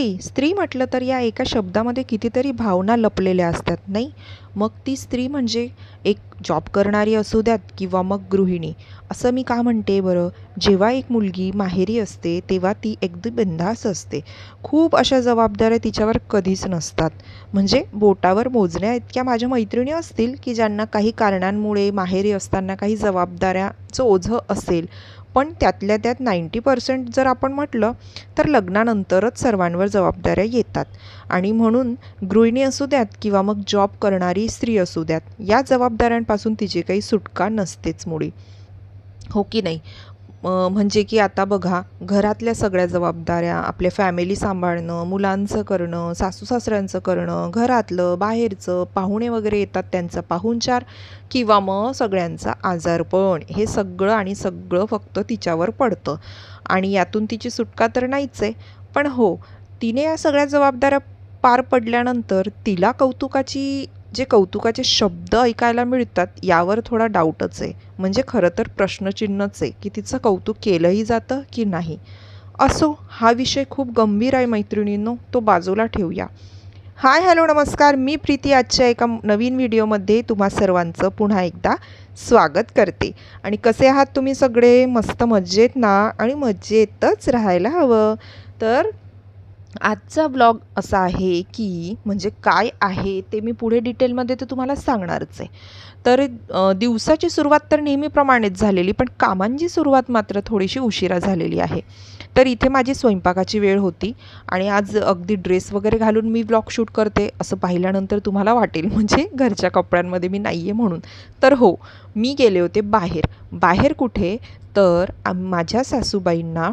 स्त्री स्त्री म्हटलं तर या एका शब्दामध्ये कितीतरी भावना लपलेल्या असतात नाही? मग ती स्त्री म्हणजे एक जॉब करणारी असू द्यात किंवा मग गृहिणी. असं मी का म्हणते बरं? जेव्हा एक मुलगी माहेरी असते तेव्हा ती अगदी बिंदास असते. खूप अशा जबाबदाऱ्या तिच्यावर कधीच नसतात. म्हणजे बोटावर मोजण्या इतक्या माझ्या मैत्रिणी असतील की ज्यांना काही कारणांमुळे माहेरी असताना काही जबाबदाऱ्याचं ओझं असेल. पण त्यातल्या त्यात नाईंटी पर्सेंट जर आपण म्हटलं तर लग्नानंतरच सर्वांवर जबाबदाऱ्या येतात. आणि म्हणून गृहिणी असू द्यात किंवा मग जॉब करणारी स्त्री असू द्यात. या जबाबदाऱ्यांपासून तिची काही सुटका नसतेच मुळी हो की नाही? म्हणजे की आता बघा घरातल्या सगळ्या जबाबदाऱ्या आपल्या फॅमिली सांभाळणं मुलांचं करणं सासू सासऱ्यांचं करणं घरातलं बाहेरचं पाहुणे वगैरे येतात त्यांचा पाहुणचार किंवा मग सगळ्यांचा आजारपण हे सगळं आणि सगळं फक्त तिच्यावर पडतं. आणि यातून तिची सुटका तर नाहीच आहे. पण हो तिने या सगळ्या जबाबदाऱ्या पार पडल्यानंतर तिला कौतुकाची जे कौतुकाचे शब्द ऐकायला मिळतात यावर थोडा डाऊटच आहे. म्हणजे खरं तर प्रश्नचिन्हच आहे की तिचं कौतुक केलंही जातं की नाही. असो हा विषय खूप गंभीर आहे मैत्रिणींनो तो बाजूला ठेवूया. हाय हॅलो नमस्कार. मी प्रीती. आजच्या एका नवीन व्हिडिओमध्ये तुम्हा सर्वांचं पुन्हा एकदा स्वागत करते. आणि कसे आहात तुम्ही सगळे? मस्त मज्जेत ना? आणि मज्जेतच राहायला हवं. तर आजचा ब्लॉग असा आहे की म्हणजे काय आहे ते मी पुढे डिटेलमध्ये तर तुम्हाला सांगणारच आहे. तर दिवसाची सुरुवात तर नेहमीप्रमाणेच झालेली पण कामांची सुरुवात मात्र थोडीशी उशिरा झालेली आहे. तर इथे माझी स्वयंपाकाची वेळ होती आणि आज अगदी ड्रेस वगैरे घालून मी ब्लॉग शूट करते असं पाहिल्यानंतर तुम्हाला वाटेल. म्हणजे घरच्या कपड्यांमध्ये मी नाही आहे म्हणून. तर हो मी गेले होते बाहेर. बाहेर कुठे? तर माझ्या सासूबाईंना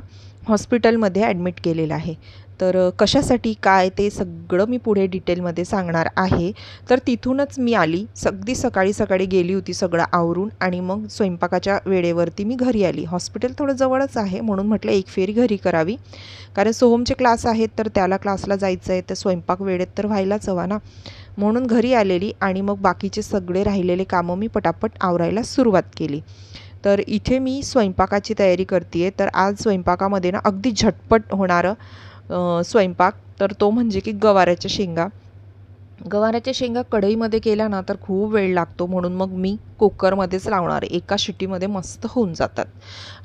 हॉस्पिटलमध्ये ॲडमिट केलेलं आहे. तर कशासाठी काय ते सगळं मी पुढे डिटेलमध्ये सांगणार आहे. तर तिथूनच मी आली. अगदी सकाळी सकाळी गेली होती सगळं आवरून आणि मग स्वयंपाकाच्या वेळेवरती मी घरी आली. हॉस्पिटल थोडं जवळच आहे म्हणून म्हटलं एक फेरी घरी करावी. कारण सोहमचे क्लास आहेत तर त्याला क्लासला जायचं आहे. तर स्वयंपाक वेळेत तर व्हायलाच हवा ना. म्हणून घरी आलेली आणि मग बाकीचे सगळे राहिलेले कामं मी पटापट आवरायला सुरुवात केली. तर इथे मी स्वयंपाकाची तयारी करते आहे तर आज स्वयंपाकामध्ये ना अगदी झटपट होणारं स्वयंपाक तर तो म्हणजे की गवाऱ्याच्या शेंगा. गवाऱ्याच्या शेंगा कढईमध्ये केल्या ना तर खूप वेळ लागतो. म्हणून मग मी कुकरमध्येच लावणार. एका शिटीमध्ये मस्त होऊन जातात.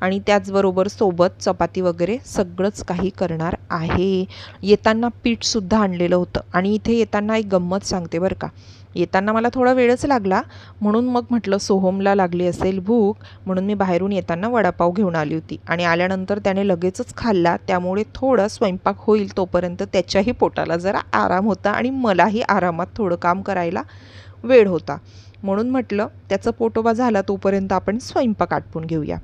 आणि त्याचबरोबर सोबत चपाती वगैरे सगळंच काही करणार आहे. येताना पीठसुद्धा आणलेलं होतं. आणि इथे येताना एक गंमत सांगते बरं का. येताना मला थोडा वेळच लागला. म्हणून मग म्हटलं सोहमला लागली असेल भूक. म्हणून मी बाहेरून येताना वडापाव घेऊन आली होती. आणि आल्यानंतर त्याने लगेचच खाल्ला. त्यामुळे थोडा स्वयंपाक होईल तोपर्यंत त्याच्याही पोटाला जरा आराम होता आणि मलाही आरामात थोडं काम करायला वेळ होता. म्हणून म्हटलं त्याचा पोटोबा झाला तोपर्यंत आपण स्वयंपाक आटपून घेऊया.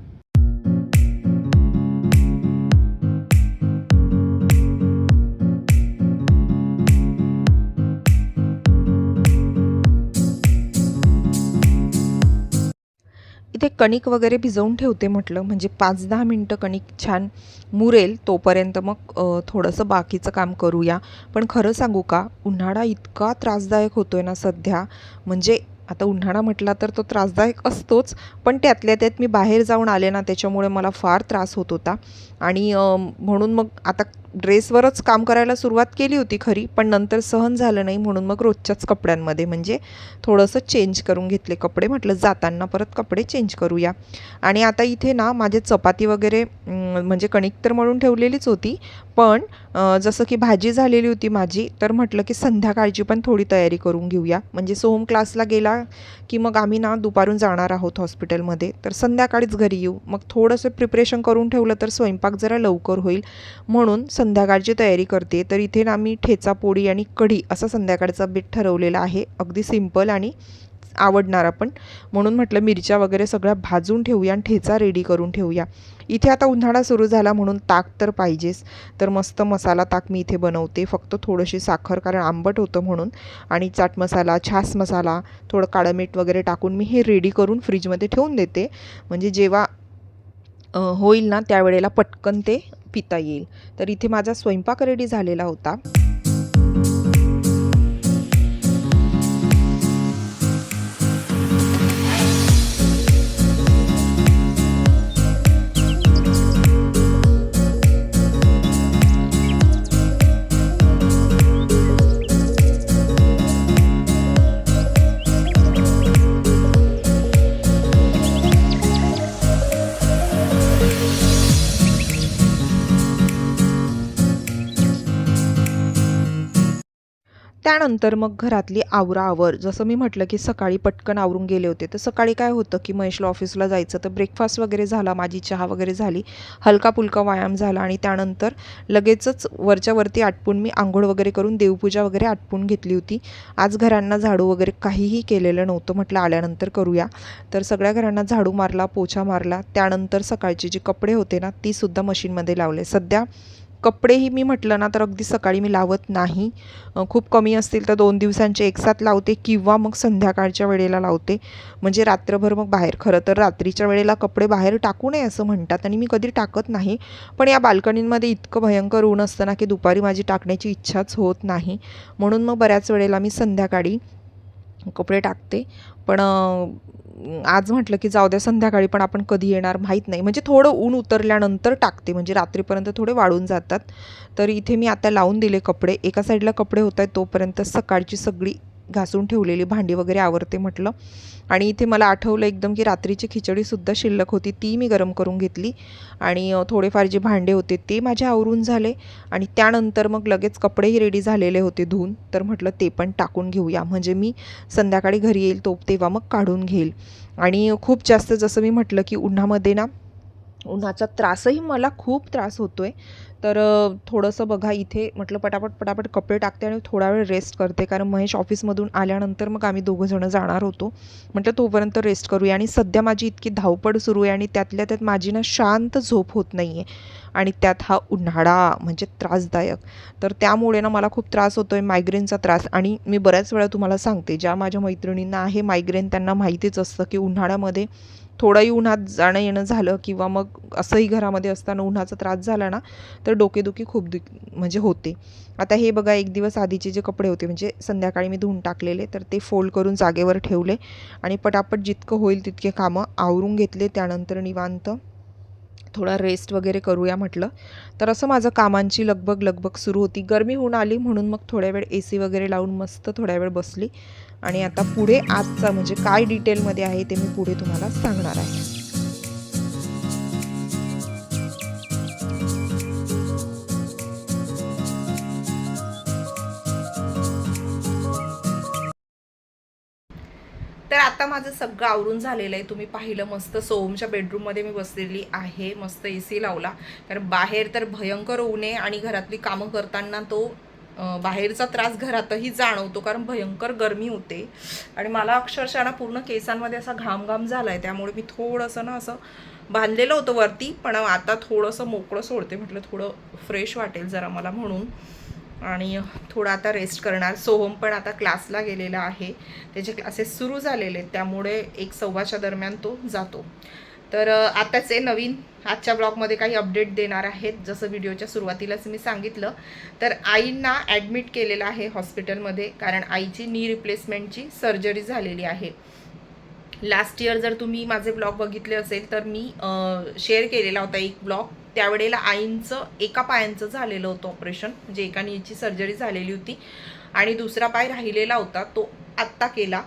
कणिक वगैरे भिजवून ठेवते म्हटलं. म्हणजे पाच दहा मिनटं कणिक छान मुरेल तोपर्यंत मग थोडंसं बाकीचं काम करूया. पण खरं सांगू का उन्हाळा इतका त्रासदायक होतो आहे ना सध्या. म्हणजे आता उन्हाळा म्हटला तर तो त्रासदायक असतोच पण त्यातल्या त्यात मी बाहेर जाऊन आले ना त्याच्यामुळे मला फार त्रास होत होता. आणि म्हणून मग आता ड्रेसवरच काम करायला सुरुवात केली होती खरी पण नंतर सहन झालं नाही म्हणून मग रोजच्याच कपड्यांमध्ये म्हणजे थोडंसं चेंज करून घेतले कपडे म्हटलं जाताना परत कपडे चेंज करूया. आणि आता इथे ना माझे चपाती वगैरे म्हणजे कणिक तर म्हणून ठेवलेलीच होती पण जसं की भाजी झालेली होती माझी तर म्हटलं की संध्याकाळची पण थोडी तयारी करून घेऊया. म्हणजे सोहम क्लासला गेला की मग आम्ही ना दुपारून जाणार आहोत हॉस्पिटलमध्ये तर संध्याकाळीच घरी येऊ. मग थोडंसं प्रिपरेशन करून ठेवलं तर स्वयंपाक जरा लवकर होईल. म्हणून संध्याकाळची तयारी करते. तर इथे ना मी ठेचा पोळी आणि कढी असा संध्याकाळचा बेट ठरवलेला आहे. अगदी सिंपल आणि आवडणारा पण म्हणून म्हटलं मिरच्या वगैरे सगळ्या भाजून ठेवूया आणि ठेचा रेडी करून ठेवूया. इथे आता उन्हाळा सुरू झाला म्हणून ताक तर पाहिजेच. तर मस्त मसाला ताक मी इथे बनवते. फक्त थोडीशी साखर कारण आंबट होतं म्हणून. आणि चाट मसाला छास मसाला थोडं काळं मीठ वगैरे टाकून मी हे रेडी करून फ्रीजमध्ये ठेवून देते. म्हणजे जेव्हा होईल ना त्यावेळेला पटकन ते पिता येईल. तर इथे माझा स्वयंपाक रेडी झालेला होता. त्यानंतर मग घरातली आवराआवर जसं मी म्हटलं की सकाळी पटकन आवरून गेले होते तर सकाळी काय होतं की महेशला ऑफिसला जायचं तर ब्रेकफास्ट वगैरे झाला माझी चहा वगैरे झाली हलका फुलका व्यायाम झाला आणि त्यानंतर लगेचच वरच्यावरती आटपून मी आंघोळ वगैरे करून देवपूजा वगैरे आटपून घेतली होती. आज घरांना झाडू वगैरे काहीही केलेलं नव्हतं म्हटलं आल्यानंतर करूया. तर सगळ्या घरांना झाडू मारला पोछा मारला. त्यानंतर सकाळचे जे कपडे होते ना तीसुद्धा मशीनमध्ये लावले. सध्या कपडेही मी म्हटलं ना तर अगदी सकाळी मी लावत नाही. खूप कमी असतील तर दोन दिवसांचे एकसाथ लावते किंवा मग संध्याकाळच्या वेळेला लावते. म्हणजे रात्रभर मग बाहेर खरं तर रात्रीच्या वेळेला कपडे बाहेर टाकू नये असं म्हणतात आणि मी कधी टाकत नाही. पण या बाल्कनींमध्ये इतकं भयंकर ऊन असतं ना की दुपारी माझी टाकण्याची इच्छाच होत नाही. म्हणून मग बऱ्याच वेळेला मी संध्याकाळी कपडे टाकते. पण आज म्हटलं की जाऊ द्या संध्याकाळी पण आपण कधी येणार माहीत नाही. म्हणजे थोडं ऊन उतरल्यानंतर टाकते म्हणजे रात्रीपर्यंत थोडे वाळून जातात. तर इथे मी आता लावून दिले कपडे. एका साईडला कपडे होत आहेत तोपर्यंत सकाळची सगळी घासून ठेवलेली भांडी वगैरे आवरते म्हटलं. आणि इथे मला आठवलं एकदम की रात्रीची खिचडीसुद्धा शिल्लक होती ती मी गरम करून घेतली. आणि थोडेफार जे भांडे होते ते माझे आवरून झाले. आणि त्यानंतर मग लगेच कपडेही रेडी झालेले होते धुवून. तर म्हटलं ते पण टाकून घेऊया. म्हणजे मी संध्याकाळी घरी येईल तो तेव्हा मग काढून घेईल. आणि खूप जास्त जसं मी म्हटलं की उन्हामध्ये ना उन्हाचा त्रासही मला खूप त्रास होतो आहे तर थोडंसं बघा इथे म्हटलं पटापट पटापट कपडे टाकते आणि थोडा वेळ रेस्ट करते. कारण महेश ऑफिसमधून आल्यानंतर मग आम्ही दोघंजणं जाणार होतो. म्हटलं तोपर्यंत रेस्ट करूया. आणि सध्या माझी इतकी धावपळ सुरू आहे आणि त्यातल्या त्यात माझी ना शांत झोप होत नाही आहे आणि त्यात हा उन्हाळा म्हणजे त्रासदायक. तर त्यामुळे ना मला खूप त्रास होतो आहे मायग्रेनचा त्रास. आणि मी बऱ्याच वेळा तुम्हाला सांगते ज्या माझ्या मैत्रिणींना आहे मायग्रेन त्यांना माहितीच असतं की उन्हाळ्यामध्ये थोडंही उन्हात जाणं येणं झालं किंवा मग असंही घरामध्ये असताना उन्हाचा त्रास झाला ना तर डोकेदुखी खूप दु म्हणजे होते. आता हे बघा एक दिवस आधीचे जे कपडे होते म्हणजे संध्याकाळी मी धुवून टाकलेले तर ते फोल्ड करून जागेवर ठेवले आणि पटापट जितकं होईल तितके कामं आवरून घेतले. त्यानंतर निवांत थोडा रेस्ट वगैरे करूया म्हटलं. तर असं माझं कामांची लगबग लगबग सुरू होती. गरमी होऊन आली म्हणून मग थोड्या वेळ ए सी वगैरे लावून मस्त थोड्या वेळ बसली. आणि आता पुढे आजचा म्हणजे काय डिटेलमध्ये आहे ते मी पुढे तुम्हाला सांगणार आहे. तर आता माझं सगळं आवरून झालेलं आहे. तुम्ही पाहिलं मस्त सोमच्या बेडरूममध्ये मी बसलेली आहे. मस्त ए सी लावला. कारण बाहेर तर भयंकर ऊन आहे आणि घरातली कामं करताना तो बाहेरचा त्रास घरातही जाणवतो कारण भयंकर गरमी होते. आणि मला अक्षरशः ना पूर्ण केसांमध्ये असा घाम घाम झाला आहे त्यामुळे मी थोडंसं ना असं बांधलेलं होतं वरती पण आता थोडंसं मोकळं सोडते. म्हटलं थोडं फ्रेश वाटेल जरा मला म्हणून. आणि थोडं आता रेस्ट करणार. सोहम पण आता क्लासला गेलेला आहे. त्याचे क्लासेस सुरू झालेले आहेत. त्यामुळे एक सव्वाच्या दरम्यान तो जातो. तर आताचे नवीन. आजच्या ब्लॉगमध्ये काही अपडेट देणार आहेत. जसं व्हिडिओच्या सुरुवातीलाच मी सांगितलं. तर आईंना ॲडमिट केलेलं आहे हॉस्पिटलमध्ये कारण आईची नी रिप्लेसमेंटची सर्जरी झालेली आहे. लास्ट इयर जर तुम्ही माझे ब्लॉग बघितले असेल तर मी शेअर केलेला होता एक ब्लॉग. त्यावेळेला आईंचं एका पायांचं झालेलं होतं ऑपरेशन म्हणजे एका नीची सर्जरी झालेली होती. आणि दुसरा पाय राहिलेला होता तो आत्ता केला.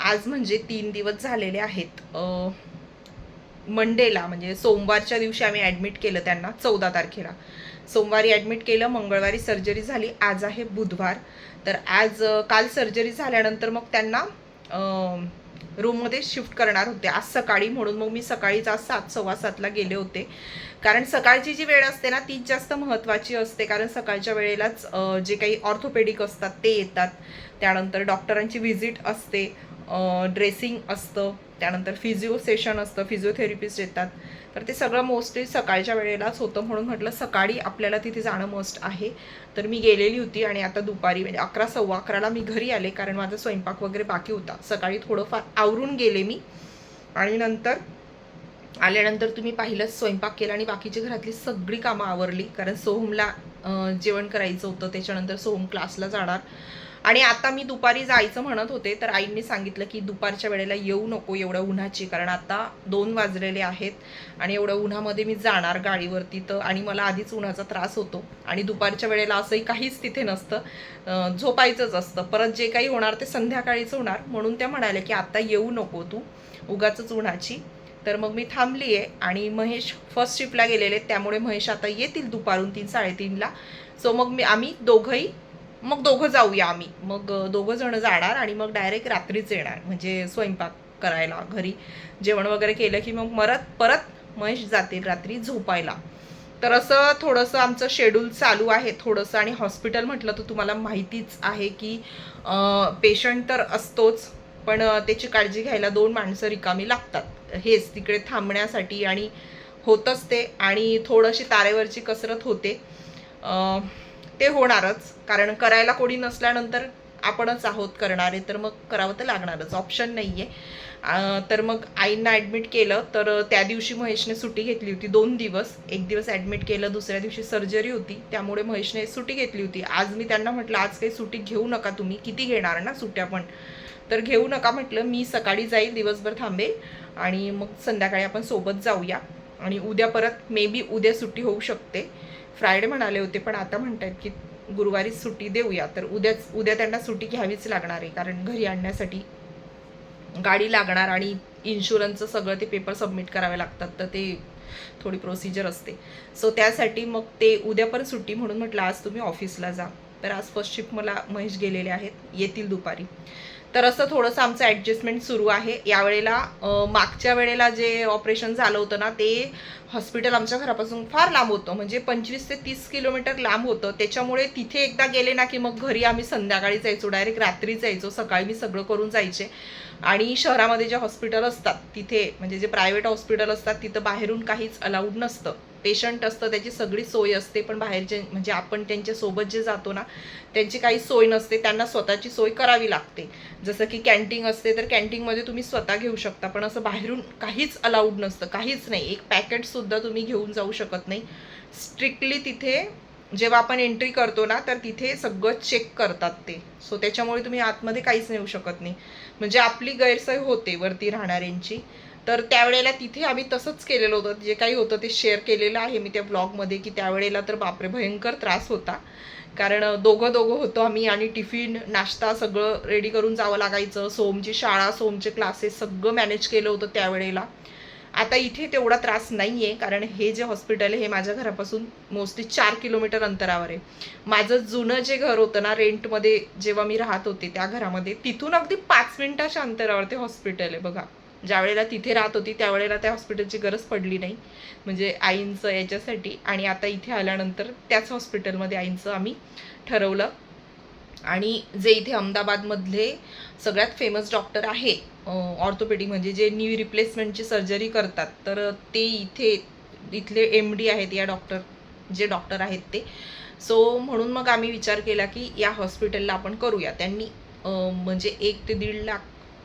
आज म्हणजे तीन दिवस झालेले आहेत. मंडेला म्हणजे सोमवारच्या दिवशी आम्ही ॲडमिट केलं त्यांना चौदा तारखेला. सोमवारी ॲडमिट केलं मंगळवारी सर्जरी झाली आज आहे बुधवार. तर आज काल सर्जरी झाल्यानंतर मग त्यांना रूममध्ये शिफ्ट करणार होते. आज सकाळी म्हणून मग मी सकाळीच आज सात सव्वा सातला गेले होते. कारण सकाळची जी वेळ असते ना तीच जास्त महत्त्वाची असते. कारण सकाळच्या वेळेलाच जे काही ऑर्थोपेडिक असतात ते येतात. त्यानंतर डॉक्टरांची व्हिजिट असते. ड्रेसिंग असतं त्यानंतर फिजिओ सेशन असतं फिजिओथेरपिस्ट येतात. तर ते सगळं मोस्टली सकाळच्या वेळेलाच होतं म्हणून म्हटलं सकाळी आपल्याला तिथे जाणं मस्ट आहे. तर मी गेलेली होती आणि आता दुपारी म्हणजे अकरा सव्वा अकराला मी घरी आले कारण माझा स्वयंपाक वगैरे बाकी होता. सकाळी थोडंफार आवरून गेले मी. आणि नंतर आल्यानंतर तुम्ही पाहिलंच स्वयंपाक केला आणि बाकीची घरातली सगळी कामं आवरली. कारण सोहमला जेवण करायचं होतं त्याच्यानंतर सोहम क्लासला जाणार. आणि आता मी दुपारी जायचं म्हणत होते तर आईंनी सांगितलं की दुपारच्या वेळेला येऊ नको एवढ्या उन्हाची कारण आता दोन वाजलेले आहेत आणि एवढ्या उन्हामध्ये मी जाणार गाडीवरती. तर आणि मला आधीच उन्हाचा त्रास होतो आणि दुपारच्या वेळेला असंही काहीच तिथे नसतं. झोपायचंच असतं. परत जे काही होणार ते संध्याकाळीच होणार. म्हणून त्या म्हणाल्या की आता येऊ नको तू उगाच उन्हाची. तर मग मी थांबली आहे आणि महेश फर्स्ट शिफ्टला गेलेले आहेत, त्यामुळे महेश आता येतील दुपारून तीन साडेतीनला. सो मग मी आम्ही दोघंही मग दोघं जाऊया आम्ही. मग दोघं जण जाणार आणि मग डायरेक्ट रात्रीच येणार. म्हणजे स्वयंपाक करायला घरी जेवण वगैरे केलं की मग मरत परत महेश जातील रात्री झोपायला. तर असं थोडंसं आमचं शेड्यूल चालू आहे थोडंसं आणि हॉस्पिटल म्हटलं तर तुम्हाला माहितीच आहे की पेशंट तर असतोच पण त्याची काळजी घ्यायला दोन माणसं रिकामी लागतात. हेच तिकडे थांबण्यासाठी आणि होतच ते आणि थोडीशी तारेवरची कसरत होते. ते होणारच कारण करायला कोणी नसल्यानंतर आपणच आहोत करणारे तर मग करावं तर लागणारच ऑप्शन नाही आहे तर मग आईंना ॲडमिट केलं तर त्या दिवशी महेशने सुट्टी घेतली होती दोन दिवस. एक दिवस ॲडमिट केलं दुसऱ्या दिवशी सर्जरी होती त्यामुळे महेशने सुट्टी घेतली होती. आज मी त्यांना म्हटलं आज काही सुट्टी घेऊ नका तुम्ही किती घेणार ना सुट्ट्या पण? तर घेऊ नका म्हटलं मी सकाळी जाईल दिवसभर थांबेल आणि मग संध्याकाळी आपण सोबत जाऊया आणि उद्या परत मे बी उद्या सुट्टी होऊ शकते. फ्रायडे म्हणाले होते पण आता म्हणतायत की गुरुवारीच सुट्टी देऊया तर उद्याच उद्या त्यांना सुट्टी घ्यावीच लागणार आहे कारण घरी आणण्यासाठी गाडी लागणार आणि इन्शुरन्सचं सगळं ते पेपर सबमिट करावे लागतात तर ते थोडी प्रोसिजर असते. सो त्यासाठी मग ते उद्या पण सुट्टी म्हणून म्हटलं आज तुम्ही ऑफिसला जा. तर आज फर्स्ट शिफ्ट मला महेश गेलेले आहेत येतील दुपारी. तर असं थोडंसं आमचं ॲडजस्टमेंट सुरू आहे. यावेळेला मागच्या वेळेला जे ऑपरेशन झालं होतं ना ते हॉस्पिटल आमच्या घरापासून फार लांब होतं. म्हणजे पंचवीस ते तीस किलोमीटर लांब होतं. त्याच्यामुळे तिथे एकदा गेले ना की मग घरी आम्ही संध्याकाळी जायचो डायरेक्ट रात्री जायचो. सकाळी मी सगळं करून जायचे. आणि शहरामध्ये जे हॉस्पिटल असतात तिथे म्हणजे जे प्रायव्हेट हॉस्पिटल असतात तिथं बाहेरून काहीच अलाउड नसतं. पेशंट असतं त्याची सगळी सोय असते पण बाहेरचे म्हणजे आपण त्यांच्यासोबत जे जातो ना त्यांची काही सोय नसते त्यांना स्वतःची सोय करावी लागते. जसं की कॅन्टीन असते तर कॅन्टीनमध्ये तुम्ही स्वतः घेऊ शकता पण असं बाहेरून काहीच अलाउड नसतं काहीच नाही. एक पॅकेटसुद्धा तुम्ही घेऊन जाऊ शकत नाही. स्ट्रिक्टली तिथे जेव्हा आपण एंट्री करतो ना तर तिथे सगळं चेक करतात ते. सो त्याच्यामुळे तुम्ही आतमध्ये काहीच नेऊ शकत नाही. म्हणजे आपली गैरसोय होते वरती राहणाऱ्यांची. तर त्यावेळेला तिथे आम्ही तसंच केलेलं होतं. जे काही होतं ते शेअर केलेलं आहे मी त्या ब्लॉगमध्ये की त्यावेळेला तर बापरे भयंकर त्रास होता. कारण दोघं दोघं होतो आम्ही आणि टिफिन नाश्ता सगळं रेडी करून जावं लागायचं. सोमची शाळा सोमचे क्लासेस सगळं मॅनेज केलं होतं त्यावेळेला. आता इथे तेवढा त्रास नाही आहे कारण हे जे हॉस्पिटल आहे हे माझ्या घरापासून मोस्टली चार किलोमीटर अंतरावर आहे. माझं जुनं जे घर होतं ना रेंटमध्ये जेव्हा मी राहत होते त्या घरामध्ये तिथून अगदी पाच मिनिटाच्या अंतरावर ते हॉस्पिटल आहे बघा. ज्या वेळेला तिथे राहत होती त्यावेळेला त्या हॉस्पिटलची गरज पडली नाही. म्हणजे आईंचं याच्यासाठी आणि आता इथे आल्यानंतर त्याच हॉस्पिटलमध्ये आईंचं आम्ही ठरवलं. आणि जे इथे अहमदाबादमधले सगळ्यात फेमस डॉक्टर आहे ऑर्थोपेडिक म्हणजे जे न्यू रिप्लेसमेंटची सर्जरी करतात तर ते इथे इथले एम डी आहेत या डॉक्टर जे डॉक्टर आहेत ते. सो म्हणून मग आम्ही विचार केला की या हॉस्पिटलला आपण करूया. त्यांनी म्हणजे एक ते दीड लाख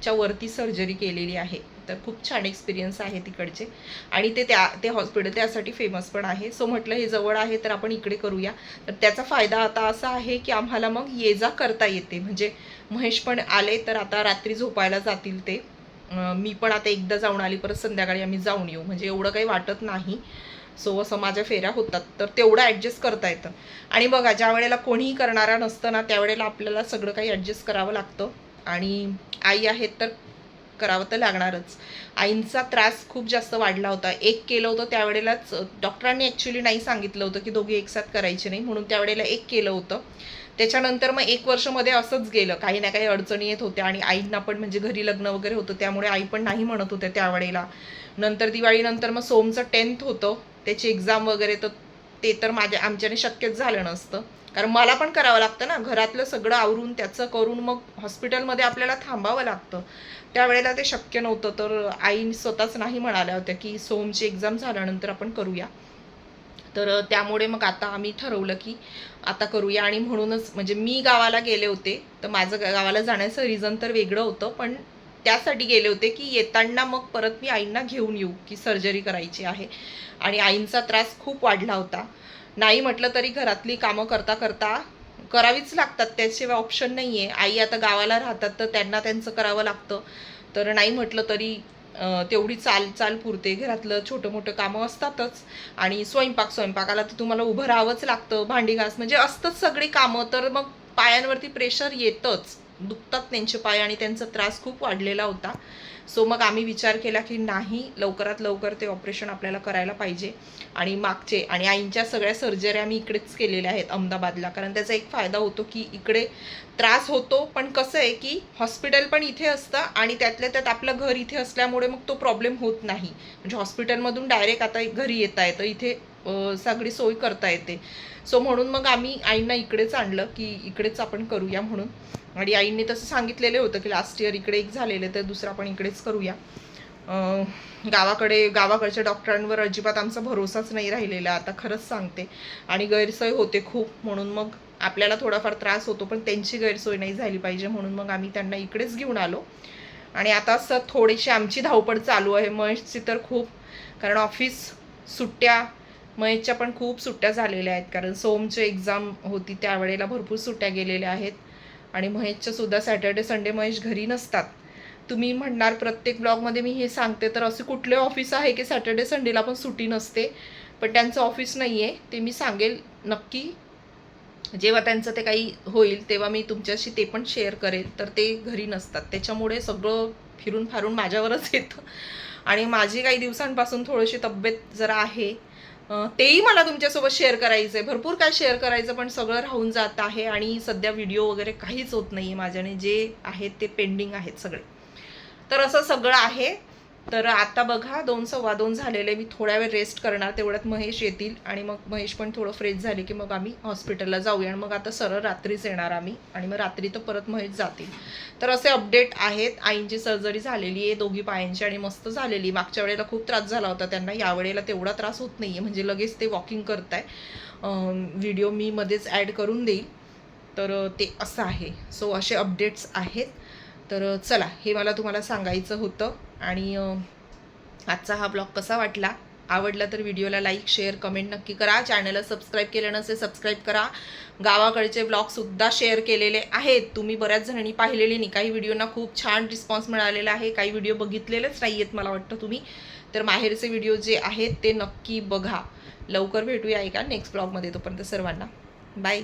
च्या वरती सर्जरी केलेली आहे. तर खूप छान एक्सपिरियन्स आहे तिकडचे. आणि ते त्या ते हॉस्पिटल त्यासाठी फेमस पण आहे. सो म्हटलं हे जवळ आहे तर आपण इकडे करूया. तर त्याचा फायदा आता असा आहे की आम्हाला मग ये जा करता येते. म्हणजे महेश पण आले तर आता रात्री झोपायला जातील ते. मी पण आता एकदा जाऊन आली. परत संध्याकाळी आम्ही जाऊन येऊ. म्हणजे एवढं काही वाटत नाही. सो असं माझ्या फेऱ्या होतात. तर तेवढं ॲडजस्ट करता येतं. आणि बघा ज्या वेळेला कोणीही करणारा नसतं ना त्यावेळेला आपल्याला सगळं काही ॲडजस्ट करावं लागतं. आणि आई आहेत तर करावं तर लागणारच. आईंचा त्रास खूप जास्त वाढला होता. एक केलं होतं त्यावेळेलाच डॉक्टरांनी ॲक्च्युली नाही सांगितलं होतं की दोघे एकसाथ करायचे नाही म्हणून त्यावेळेला एक केलं होतं. त्याच्यानंतर मग एक वर्षमध्ये असंच गेलं. काही ना काही अडचणी येत होत्या आणि आईंना पण म्हणजे घरी लग्न वगैरे होतं त्यामुळे आई पण नाही म्हणत होत्या त्यावेळेला. नंतर दिवाळीनंतर मग सोमचं टेन्थ होतं. त्याची एक्झाम वगैरे तर ते तर माझ्या आमच्याने शक्यच झालं नसतं. कारण मला पण करावं लागतं ना. घरातलं सगळं आवरून त्याचं करून मग हॉस्पिटलमध्ये आपल्याला थांबावं लागतं. त्यावेळेला ते शक्य नव्हतं. तर आई स्वतःच नाही म्हणाल्या होत्या की सोमची एक्झाम झाल्यानंतर आपण करूया. तर त्यामुळे मग आता आम्ही ठरवलं की आता करूया. आणि म्हणूनच म्हणजे मी गावाला गेले होते. तर माझं गावाला जाण्याचं रिझन तर वेगळं होतं. पण त्यासाठी गेले होते की येताना मग परत मी आईंना घेऊन येऊ की सर्जरी करायची आहे. आणि आईंचा त्रास खूप वाढला होता. नाही म्हटलं तरी घरातली कामं करता करता करावीच लागतात. त्याशिवाय ऑप्शन नाही आहे आई आता गावाला राहतात तर त्यांना त्यांचं करावं लागतं. तर नाही म्हटलं तरी तेवढी चाल चाल पुरते. घरातलं छोटं मोठं कामं असतातच. आणि स्वयंपाक स्वयंपाकाला तर तुम्हाला उभं राहावंच लागतं. भांडी घास म्हणजे असतंच सगळी कामं. तर मग पायांवरती प्रेशर येतंच. दुखतात त्यांचे पाय आणि त्यांचा त्रास खूप वाढलेला होता. सो मग आम्ही विचार केला की नाही लवकरात लवकर ते ऑपरेशन आपल्याला करायला पाहिजे. आणि मागचे आणि आईंच्या सगळ्या सर्जरी आम्ही इकडेच केलेल्या आहेत अहमदाबादला. कारण त्याचा एक फायदा होतो की इकडे त्रास होतो पण कसं आहे की हॉस्पिटल पण इथे असतं आणि त्यातल्या त्यात आपलं घर इथे असल्यामुळे मग तो प्रॉब्लेम होत नाही. म्हणजे हॉस्पिटलमधून डायरेक्ट आता घरी येता येतं इथे सगळी सोय करता येते. सो म्हणून मग आम्ही आईंना इकडेच आणलं की इकडेच आपण करूया म्हणून. आणि आईंनी तसं सांगितलेलं होतं की लास्ट इयर इकडे एक झालेलं तर दुसरा आपण इकडेच करूया. गावाकडे गावाकडच्या डॉक्टरांवर अजिबात आमचा भरोसाच नाही राहिलेला आता खरंच सांगते. आणि गैरसोय होते खूप म्हणून मग आपल्याला थोडाफार त्रास होतो पण त्यांची गैरसोय नाही झाली पाहिजे म्हणून मग आम्ही त्यांना इकडेच घेऊन आलो. आणि आता असं थोडीशी आमची धावपळ चालू आहे महेशची तर खूप कारण ऑफिस सुट्ट्या महेशच्या पण खूप सुट्ट्या झालेल्या आहेत कारण सोमची एक्झाम होती त्यावेळेला भरपूर सुट्ट्या गेलेल्या आहेत. आणि महेशच्या सुद्धा सॅटर्डे संडे महेश घरी नसतात. तुम्ही म्हणणार प्रत्येक ब्लॉगमध्ये मी हे सांगते तर असे कुठले ऑफिस आहे की सॅटर्डे संडेला पण सुट्टी नसते. पण त्यांचं ऑफिस नाही आहे ते मी सांगेल नक्की. जेव्हा त्यांचं ते काही होईल तेव्हा मी तुमच्याशी ते पण शेअर करेल. तर ते घरी नसतात. त्याच्यामुळे सगळं फिरून फारून माझ्यावरच येतं. आणि माझी काही दिवसांपासून थोडीशी तब्येत जरा आहे. तेही मला तुमच्यासोबत शेअर करायचं आहे भरपूर काय शेअर करायचं पण सगळं राहून जात आहे आणि सध्या व्हिडिओ वगैरे काहीच होत नाही आहे माझ्याने. जे आहेत ते पेंडिंग आहेत सगळे. तर असं सगळं आहे. तर आता बघा दोन सव्वा दोन झालेले मी थोड्या वेळ रेस्ट करणार तेवढ्यात महेश येतील. आणि मग महेश पण थोडं फ्रेश झाले की मग आम्ही हॉस्पिटलला जाऊया. आणि मग आता सरळ रात्रीच येणार आम्ही. आणि मग रात्री तर परत महेश जातील. तर असे अपडेट आहेत. आईंची सर्जरी झालेली आहे दोघी पायांची. आणि मस्त झालेली मागच्या वेळेला खूप त्रास झाला होता त्यांना. यावेळेला तेवढा त्रास होत नाही आहे म्हणजे लगेच ते वॉकिंग करताय. व्हिडिओ मी मध्येच ॲड करून देईल. तर ते असं आहे. सो असे अपडेट्स आहेत. तर चला. हे मला तुम्हाला सांगायचं होतं. आणि आजचा हा ब्लॉग कसा वाटला? आवडला तर व्हिडिओला लाईक शेअर कमेंट नक्की करा. चॅनलला सबस्क्राईब केलं नसेल सबस्क्राईब करा. गावाकडचे ब्लॉगसुद्धा शेअर केलेले आहेत. तुम्ही बऱ्याच जणांनी पाहिलेले नाही. काही व्हिडिओना खूप छान रिस्पॉन्स मिळालेला आहे. काही व्हिडिओ बघितलेलेच नाही आहेत मला वाटतं तुम्ही. तर माहेरचे व्हिडिओ जे आहेत ते नक्की बघा. लवकर भेटूया एका नेक्स्ट ब्लॉगमध्ये तोपर्यंत सर्वांना. बाय